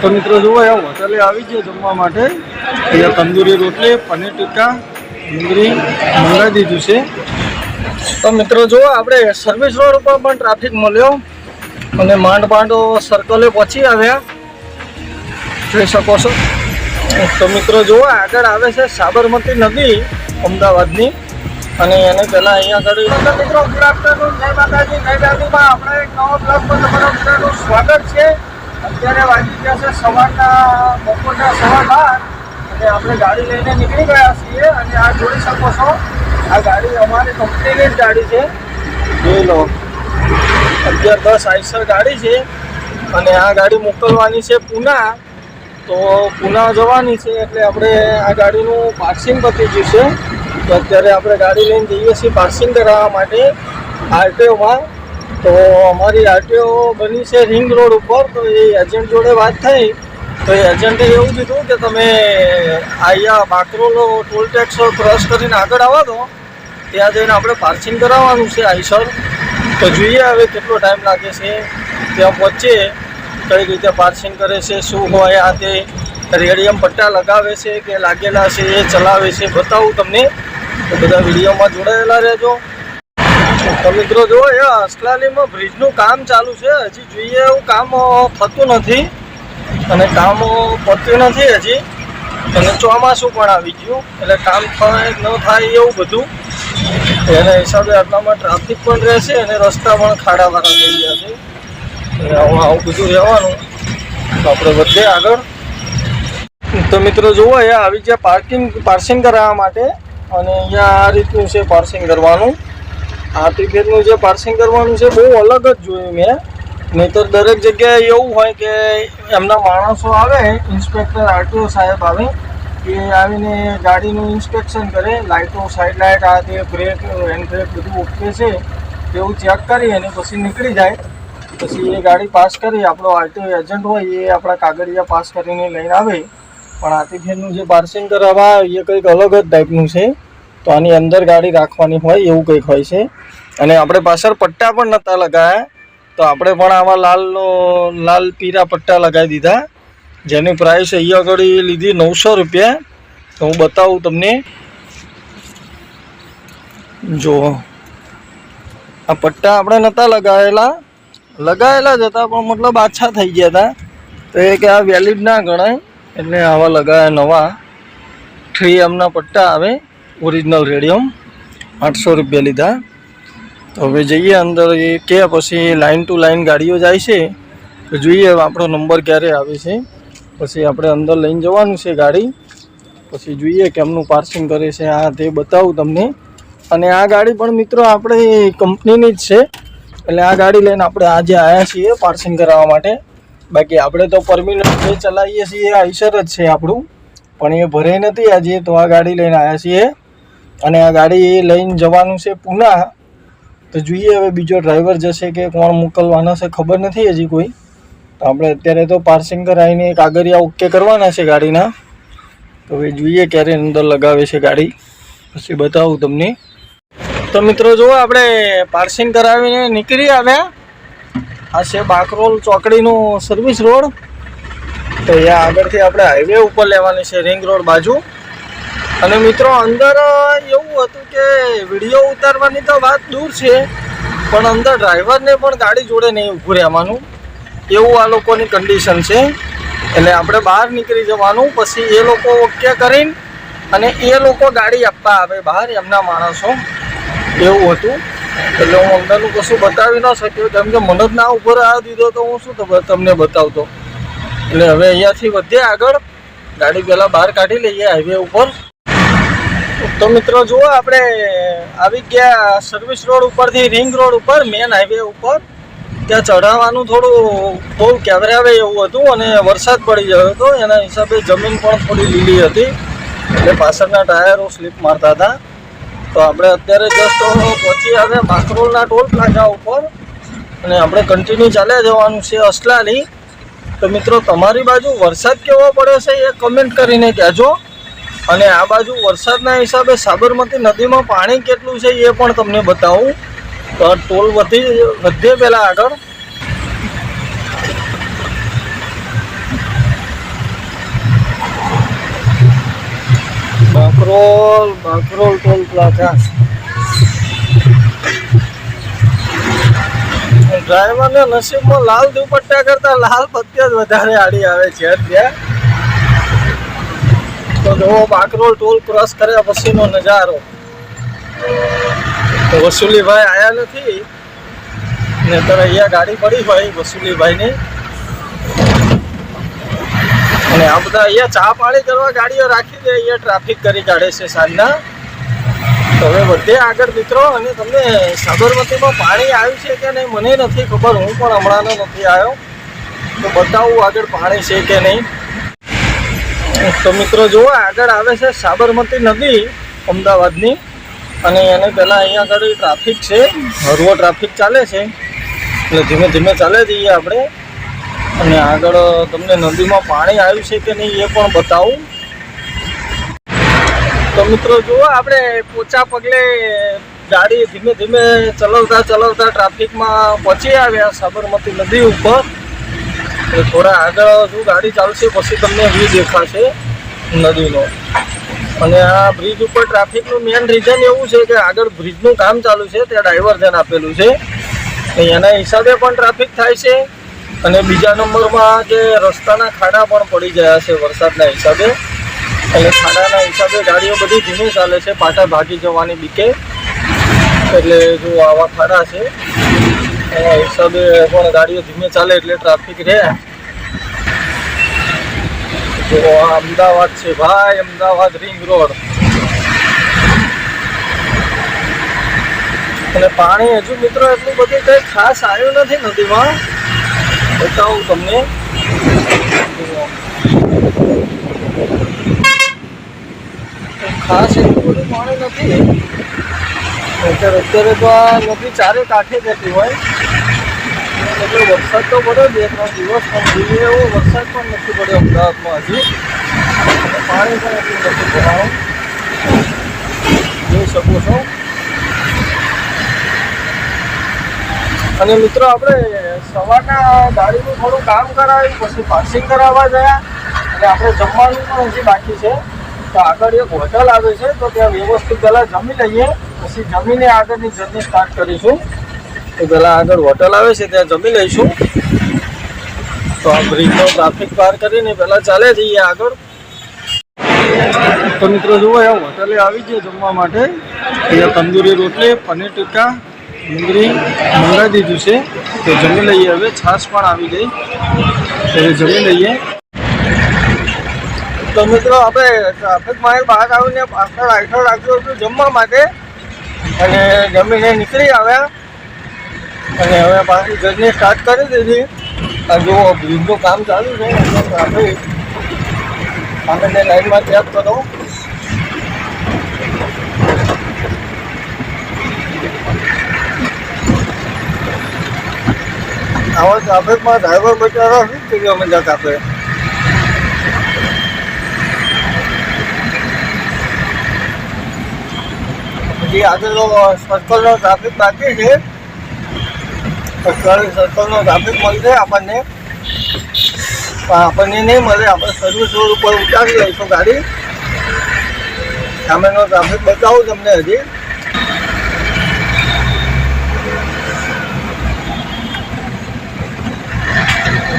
તો મિત્રો જુઓ એ હોટલે આવી ગયા જમવા માટે. અહીંયા તંદૂરી રોટલી, પનીર ટીકા ડુંગળી, મંગાવી દીધું છે. તો મિત્રો જુઓ, આપણે સર્વિસ રોડ ઉપર પણ ટ્રાફિક મળ્યો. અને માંડ માંડો સર્કલે પહોંચી આવ્યા. જોઈ શકો છો. તો મિત્રો જુઓ, આગળ આવે છે સાબરમતી નદી અમદાવાદની. અને એને પહેલાં અહીંયા આગળ મિત્રો ગુડ આફ્ટરનૂન જય માતાજી, જય દાદીમાં આપણે એક નવા બ્લોગમાં તમારા બધાનું સ્વાગત છે. અત્યારે વાગી ગયા છે સવારના, બપોરના સવા બાર. અને આપણે ગાડી લઈને નીકળી ગયા છીએ અને આ જોઈ શકો છો, આ ગાડી અમારી કંપનીની જ ગાડી છે. જોઈ લો. અગિયાર, દસ આઈસર ગાડી છે અને આ ગાડી મોકલવાની છે પૂના. તો પૂના જવાની છે એટલે આપણે આ ગાડીનું પાર્સિંગ પતી ગયું છે. તો અત્યારે આપણે ગાડી લઈને જઈએ છીએ પાર્સિંગ કરાવવા માટે આરટીઓમાં તો અમારી આરટીઓ બની છે રિંગ રોડ ઉપર, તો એ એજન્ટ જોડે વાત થઈ. તો એ એજન્ટે એવું કીધું કે તમે અહીંયા બાકરોલો ટોલ ટેક્સ ક્રોસ કરીને આગળ આવો તો, ત્યાં જઈને આપણે પાર્સિંગ કરાવવાનું છે આઈસર તો જોઈએ હવે કેટલો ટાઈમ લાગે છે. ત્યાં પહોંચીએ, કઈ રીતે પાર્સિંગ કરે છે, શું હોય આ તે. રેડિયમ પટ્ટા લગાવે છે કે લાગેલા છે, એ ચલાવે છે, બતાવું તમને. તો બધા વિડીયોમાં જોડાયેલા રહેજો. તો મિત્રો જુઓ એ અસલાલીમાં બ્રિજનું કામ ચાલુ છે. હજી જોઈએ એવું કામ થતું નથી. અને કામ પત્યું નથી હજી. અને ચોમાસું પણ આવી ગયું. એટલે કામ થાય ન થાય એવું બધું. એના હિસાબે આટલામાં ટ્રાફિક પણ રહેશે અને રસ્તા પણ ખાડાવાળા થઈ ગયા છે. એટલે આવું આવું બધું રહેવાનું. તો આપણે વધીએ આગળ. તો મિત્રો જુઓ એ આવી ગયા પાર્કિંગ, પાર્સિંગ કરાવવા માટે. અને અહીંયા આ રીતનું છે પાર્સિંગ કરવાનું. આ ટિકિટનું જે પાર્સિંગ કરવાનું છે, બહુ અલગ જ જોયું મેં. નહીતર દરેક જગ્યાએ એવું હોય કે એમના માણસો આવે, ઇન્સ્પેક્ટર આરટીઓ સાહેબ આવે એ આવીને ગાડીનું ઇન્સ્પેક્શન કરે લાઇટો સાઈડ લાઇટ આ તે બ્રેક હેન્ડ બ્રેક બધું ઓકે છે એવું ચેક કરી અને પછી નીકળી જાય. પછી એ ગાડી પાસ કરી, આપણો આરટીઓ એજન્ટ હોય, એ આપણા કાગળિયા પાસ કરીને લઈને આવે. પણ આર્ટિફિશિયલનું જે પાર્સિંગ કરાવવા, એ કંઈક અલગ જ ટાઈપનું છે. તો આની અંદર ગાડી રાખવાની હોય એવું કંઈક હોય છે. અને આપણે પાછળ પટ્ટા પણ નહોતા લગાવ્યા તો આપણે પણ આવા લાલનો, લાલ પીરા પટ્ટા લગાવી દીધા. જેની પ્રાઇસ અહીંયા આગળ લીધી નવસો રૂપિયા. તો હું બતાવું તમને. જો, આ પટ્ટા આપણે નહોતા લગાવેલા લગાવેલા જ હતા, પણ મતલબ આછા થઈ ગયા હતા. તો એ કે આ વેલિડ ના ગણાય. એટલે આવા લગાવ્યા નવા. થ્રી એમના પટ્ટા આવે. ઓરિજિનલ રેડિયમ આઠસો રૂપિયા લીધા. તો હવે જઈએ અંદર, એ કે પછી લાઇન ટુ લાઇન ગાડીઓ જાય છે, તો જોઈએ આપણો નંબર ક્યારે આવે છે. પછી આપણે અંદર લઈને જવાનું છે ગાડી. પછી જોઈએ કેમનું પાર્સિંગ કરે છે, આ તે બતાવું તમને. અને આ ગાડી પણ મિત્રો આપણે કંપનીની જ છે. એટલે આ ગાડી લઈને આપણે આજે આવ્યા છીએ પાર્સિંગ કરાવવા માટે. બાકી આપણે તો પરમિનન્ટ જે ચલાવીએ છીએ આઈસર જ છે આપણું. પણ એ ભરાઈ નથી આજે, તો આ ગાડી લઈને આવ્યા છીએ. અને આ ગાડી લઈને જવાનું છે પુના. તો જોઈએ હવે બીજો ડ્રાઈવર જશે કે કોણ મોકલવાનો છે ખબર નથી હજી કોઈ. તો આપણે અત્યારે તો પાર્સિંગ કરાવીને કાગળિયા ઓકે કરવાના છે ગાડીના. તો હવે જોઈએ ક્યારે અંદર લગાવે છે ગાડી. પછી બતાવું તમને. તો મિત્રો જુઓ આપણે પાર્સિંગ કરાવીને નીકળી આવ્યા. આ છે બાકરોલ ચોકડીનો સર્વિસ રોડ તો અહીંયા આગળથી આપણે હાઈવે ઉપર લેવાની છે રિંગ રોડ બાજુ. અને મિત્રો, અંદર એવું હતું કે વીડિયો ઉતારવાની તો વાત દૂર છે, પણ અંદર ડ્રાઈવરને પણ ગાડી જોડે નહીં ઊભું રહેવાનું. એવું આ લોકોની કન્ડિશન છે. એટલે આપણે બહાર નીકળી જવાનું, પછી એ લોકો ઓકે કરીને અને એ લોકો ગાડી આપવા આવે બહાર એમના માણસો. એવું હતું. એટલે હું અંદરનું કશું બતાવી ન શક્યો. કેમ કે મને જ ના ઉપર આ દીધો તો હું શું તમ- તમને બતાવતો. એટલે હવે અહીંયાથી વધીએ આગળ. ગાડી પહેલાં બહાર કાઢી લઈએ હાઈવે ઉપર. તો મિત્રો જુઓ, આપણે આવી ગયા સર્વિસ રોડ ઉપરથી રિંગ રોડ ઉપર મેન હાઈવે ઉપર. ત્યાં ચઢાવવાનું થોડું, બહુ કેવરાવે એવું હતું અને વરસાદ પડી ગયો હતો. એના હિસાબે જમીન પણ થોડી લીલી હતી. એટલે પાછળના ટાયરો સ્લીપ મારતા હતા. તો આપણે અત્યારે જસ્ટ પહોંચી આવ્યા બાકરોલના ટોલ પ્લાઝા ઉપર. અને આપણે કન્ટિન્યુ ચાલ્યા જવાનું છે અસલાલી. તો મિત્રો, તમારી બાજુ વરસાદ કેવો પડ્યો છે એ કમેન્ટ કરીને કહેજો. અને આ બાજુ વરસાદના હિસાબે સાબરમતી નદીમાં પાણી કેટલું છે એ પણ તમને બતાવું. તો ટોલ વધી વધે પહેલાં આગળ. Bakrol, bakrol tol plaza. ડ્રાઈવરને નસીબમાં લાલ દુપટ્ટા કરતાં લાલ પત્યા જ વધારે આડી આવે છે ત્યાં તો જુઓ બાકરોલ ટોલ ક્રોસ કર્યા પછીનો નજારો. વસુલીભાઈ આયા નથી. ને તો અહીંયા ગાડી પડી હોય વસુલીભાઈની. અને આ બધા અહીંયા ચા પાણી કરવા ગાડીઓ રાખી દે, અહીંયા ટ્રાફિક કરી કાઢે છે સાંજના. તો હવે બધે આગળ મિત્રો, અને તમને સાબરમતીમાં પાણી આવ્યું છે કે નહીં, મને નથી ખબર. હું પણ હમણાંનો નથી આવ્યો. તો બતાવું આગળ પાણી છે કે નહીં. તો મિત્રો જુઓ આગળ આવે છે સાબરમતી નદી, અમદાવાદની. અને એને પહેલાં અહીંયા આગળ ટ્રાફિક છે હરવો ટ્રાફિક ચાલે છે. એટલે ધીમે ધીમે ચાલે જઈએ આપણે. અને આગળ તમને નદીમાં પાણી આવ્યું છે કે નહીં એ પણ બતાવું. તો મિત્રો જુઓ, આપણે પોચા પગલે ગાડી ધીમે ધીમે ચલાવતા ચલાવતા ટ્રાફિકમાં પહોંચી આવ્યા સાબરમતી નદી ઉપર. તો થોડા આગળ જો ગાડી ચાલશે પછી તમને વ્યૂ દેખાશે નદીનો. અને આ બ્રિજ ઉપર ટ્રાફિકનું મેઇન રીઝન એવું છે કે આગળ બ્રિજનું કામ ચાલુ છે, ત્યાં ડાયવર્ઝન આપેલું છે. એના હિસાબે પણ ટ્રાફિક થાય છે. અને બીજા નંબરમાં જે રસ્તાના ખાડા પણ પડી ગયા છે વરસાદના હિસાબે. એટલે ખાડાના હિસાબે ગાડીઓ બધી ધીમે ચાલે છે પાટા ભાગી જવાની બીકે. એટલે જો આવા ખાડા છે એના હિસાબે પણ ગાડીઓ ધીમે ચાલે એટલે ટ્રાફિક રહે. તો આ અમદાવાદ છે ભાઈ, અમદાવાદ રિંગ રોડ અને પાણી હજુ મિત્રો એટલું બધું કંઈ ખાસ આવ્યું નથી નદીમાં. બતાવું તમને. ખાસ એટલું બધું પાણી નથી. અત્યારે અત્યારે તો આ નદી ચારે કાંઠે જતી હોય. એટલે વરસાદ તો પડ્યો, બે ત્રણ દિવસ પણ જોઈએ એવો વરસાદ પણ નથી પડ્યો અમદાવાદમાં હજી. પાણી પણ એટલું નથી ભરાયું. જોઈ શકો છો. અને મિત્રો આપણે સવારના ગાડીનું થોડું કામ કરાવ્યું પછી પાર્સિંગ કરાવવા ગયા. અને આપણે જમવાનું પણ હજી બાકી છે. તો આગળ એક હોટલ આવે છે, તો ત્યાં વ્યવસ્થિત પહેલાં જમી લઈએ. પછી જમીને આગળની જર્ની સ્ટાર્ટ કરીશું. તો પહેલાં આગળ હોટલ આવે છે, ત્યાં જમી લઈશું. તો આ બ્રિજનો ટ્રાફિક પાર કરીને પહેલાં ચાલે જઈએ આગળ. તો મિત્રો જુઓ એમ હોટલે આવી ગયા જમવા માટે. અહીંયા તંદૂરી રોટલી, પનીર ટીક્કા, ડુંગળી, મંગાવી દીધું છે. તો જમી લઈએ. હવે છાશ પણ આવી ગઈ. તો એ જમી લઈએ. તો મિત્રો, આપણે ટ્રાફિકમાં બહાર આવીને પાછળ આઠળ રાખ્યું હતું જમવા માટે. અને જમીને નીકળી આવ્યા. અને હવે પાછી જર્ની સ્ટાર્ટ કરી દીધી. આ જુઓ બ્રિજનું કામ ચાલુ છે. એટલે ટ્રાફિક સામે લાઈનમાં ચેક કરો. આવા ટ્રાફિકમાં ડ્રાઈવર બચારા શું કર્યો મજાક આપે હજી આગળનો સર્કલનો ટ્રાફિક બાકી છે. સર્કલ સર્કલનો ટ્રાફિક મળશે આપણને. આપણને નહીં મળે. આપણે સર્વિસ રોડ ઉપર ઉતારી લઈશું ગાડી. સામેનો ટ્રાફિક બતાવું તમને હજી.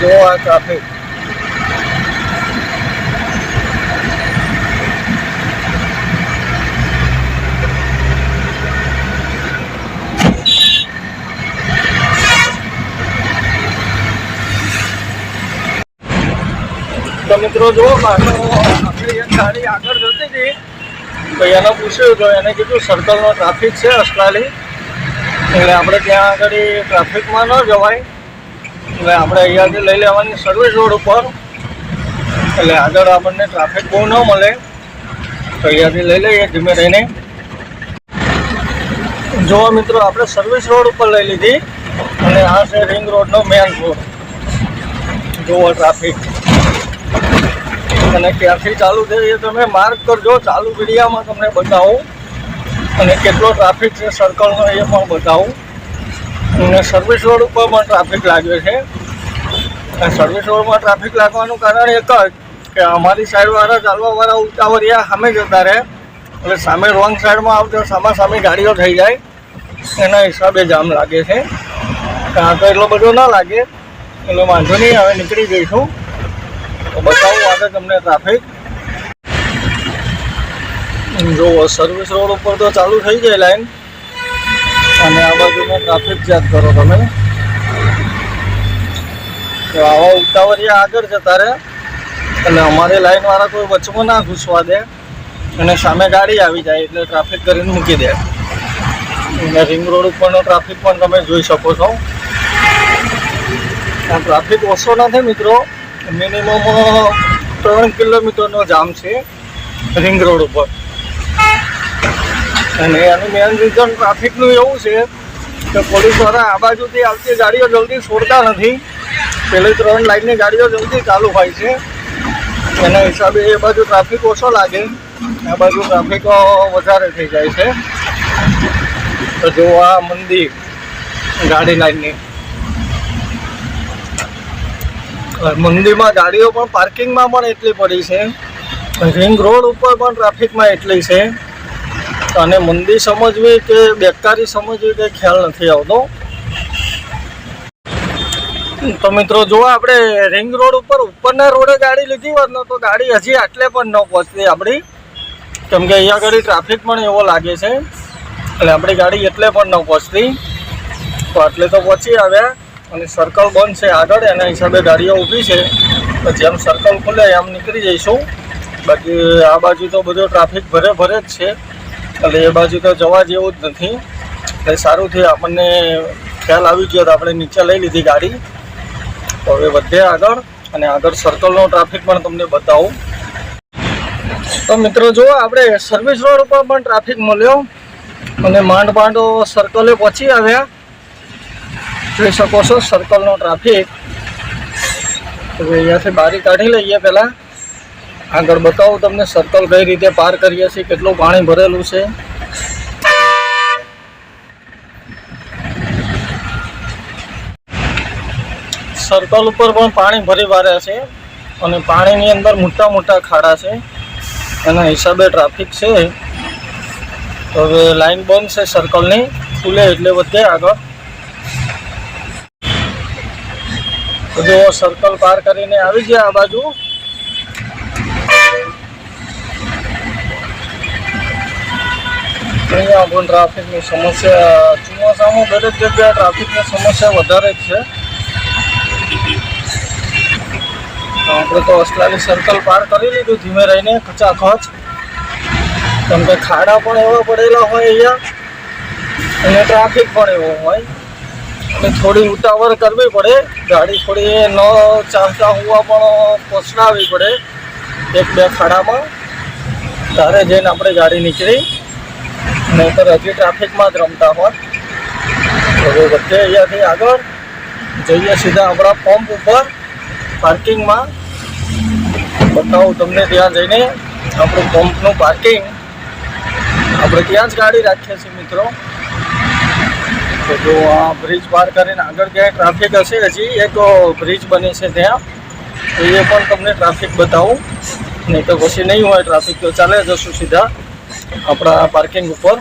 જો આ ટ્રાફિક મિત્રો, જુઓ આપણી એક ગાડી આગળ જતી હતી. તો એને પૂછ્યું, તો એને કીધું સર્કલનો ટ્રાફિક છે અસલાલી એટલે આપણે ત્યાં આગળ ટ્રાફિકમાં ન જવાય. એટલે આપણે અહીંયાથી લઈ લેવાની સર્વિસ રોડ ઉપર. એટલે આગળ આપણને ટ્રાફિક બહુ ન મળે. તો અહીંયાથી લઈ લઈએ ધીમે રહીને જો મિત્રો, આપણે સર્વિસ રોડ ઉપર લઈ લીધી. અને આ છે રિંગ રોડનો મેન રોડ જુઓ ટ્રાફિક અને ક્યાંથી ચાલુ છે એ તમે માર્ક કરજો. ચાલુ વિડીયામાં તમને બતાવું. અને કેટલો ટ્રાફિક છે સર્કલનો એ પણ બતાવું. અને સર્વિસ રોડ ઉપર પણ ટ્રાફિક લાગ્યો છે. સર્વિસ રોડમાં ટ્રાફિક લાગવાનું કારણ એક જ કે અમારી સાઈડવાળા ચાલવાવાળા ઉતાવળિયા સામે જતા રહે એટલે સામે રોંગ સાઈડમાં આવતો સામા સામે ગાડીઓ થઈ જાય. એના હિસાબે જામ લાગે છે. કાં તો એટલો બધો ના લાગે. એટલે વાંધો નહીં, હવે નીકળી જઈશું. બતાવું આગળ તમને ટ્રાફિક જો સર્વિસ રોડ ઉપર તો ચાલુ થઈ જાય લાઈન અને આ બાજુનો ટ્રાફિક ચેક કરો તમે. તો આવા ઉતાવળિયા આગળ જતા રહે. એટલે અમારી લાઈનવાળા કોઈ વચમાં ના ઘૂસવા દે. અને સામે ગાડી આવી જાય એટલે ટ્રાફિક કરીને મૂકી દે. અને રિંગ રોડ ઉપરનો ટ્રાફિક પણ તમે જોઈ શકો છો. ટ્રાફિક ઓછો નથી મિત્રો. મિનિમમ ત્રણ કિલોમીટરનો જામ છે રિંગ રોડ ઉપર. અને એનું મેન રીઝન ટ્રાફિકનું એવું છે કે પોલીસ દ્વારા આ બાજુથી આવતી ગાડીઓ જલ્દી છોડતા નથી. પેલી ત્રણ લાઈનની ગાડીઓ જલ્દી ચાલુ હોય છે. એના હિસાબે એ બાજુ ટ્રાફિક ઓછો લાગે. આ બાજુ ટ્રાફિક વધારે થઈ જાય છે. તો જો આ મંદિર ગાડી લાઈનની. મંદિરમાં ગાડીઓ પણ, પાર્કિંગમાં પણ એટલી પડી છે. રિંગ રોડ ઉપર પણ ટ્રાફિકમાં એટલી છે. અને મંદિર સમજવી કે બેકારી સમજવી કે ખ્યાલ નથી આવતો. તો મિત્રો, જો આપણે રિંગ રોડ ઉપર ઉપરના રોડે ગાડી લીધી હોત ને, તો ગાડી હજી આટલે પણ ન પહોંચતી આપણી. કેમ કે અહીંયા આગળ ટ્રાફિક પણ એવો લાગે છે. એટલે આપણી ગાડી એટલે પણ ન પહોંચતી. તો આટલે તો પહોંચી આવ્યા. અને સર્કલ બંધ છે આગળ, એના હિસાબે ગાડીઓ ઊભી છે. તો જેમ સર્કલ ખુલે એમ નીકળી જઈશું. બાકી આ બાજુ તો બધો ટ્રાફિક ભરે ભરે જ છે. એટલે એ બાજુ તો જવા જેવું જ નથી. એટલે સારું થયું. આપણને ખ્યાલ આવી ગયો તો આપણે નીચે લઈ લીધી ગાડી. તો હવે વધે આગળ અને આગળ સર્કલનો ટ્રાફિક પણ તમને બતાવું. તો મિત્રો જુઓ, આપણે સર્વિસ રોડ ઉપર પણ ટ્રાફિક મળ્યો. અને માંડ માંડો સર્કલે પહોંચી આવ્યા. જોઈ શકો છો સર્કલનો ટ્રાફિક હવે અહીંયાથી બારી કાઢી લઈએ પહેલાં. આગળ બતાવું તમને સર્કલ કઈ રીતે પાર કરીએ છીએ, કેટલું પાણી ભરેલું છે. સર્કલ ઉપર પણ પાણી ભરી વાર્યા છે અને પાણીની અંદર મોટા મોટા ખાડા છે. એના હિસાબે ટ્રાફિક છે. તો હવે લાઈન બંધ છે સર્કલની ખુલે એટલે વધે આગળ. જો સર્કલ પાર કરીને આવી ગયા આ બાજુ. અહીંયા પણ ટ્રાફિકની સમસ્યા, ચોમાસામાં દરેક જગ્યાએ ટ્રાફિકની સમસ્યા વધારે જ છે. આપણે તો અસલાની સર્કલ પાર કરી લીધું ધીમે રહીને ખચાખચ કેમ કે ખાડા પણ એવા પડેલા હોય અહીંયા, અને ટ્રાફિક પણ એવો હોય. એટલે થોડી ઉતાવળ કરવી પડે. ગાડી થોડી ન ચાલતા હોવા પણ પછડાવવી પડે. એક બે ખાડામાં. તારે જઈને આપણે ગાડી નીકળી. નહીંતર હજી ટ્રાફિકમાં જ રમતા હોત. હવે વચ્ચે અહીંયાથી આગળ. જઈએ સીધા આપણા પંપ ઉપર. પાર્કિંગમાં. બતાવું તમને ત્યાં જઈને આપણું પંપનું પાર્કિંગ. આપણે ત્યાં જ ગાડી રાખીએ છીએ મિત્રો. તો જો આ બ્રિજ પાર કરીને આગળ ક્યાંય ટ્રાફિક હશે, હજી એક બ્રિજ બને છે ત્યાં. તો એ પણ તમને ટ્રાફિક બતાવું. નહીં તો પછી નહીં હોય ટ્રાફિક તો ચાલે જશું સીધા આપણા પાર્કિંગ ઉપર.